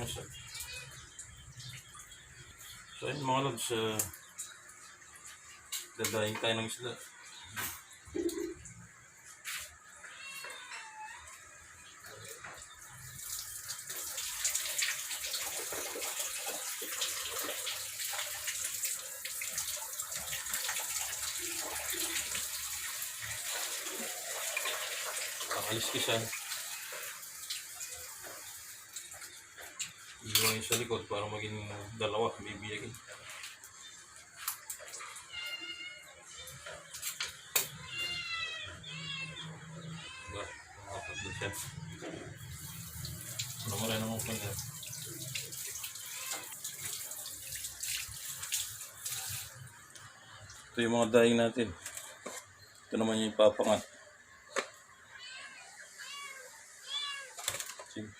Nasa. So ayun mga lods, uh, dadahin tayo ng isla. Alis ka Iwan sa likod para maging dalawa, bibiyagin. Diba? Nakapagod siya. Ano mo rin ang kanya? Ito yung mga daing natin. Ito naman yung ipapangat. Sige.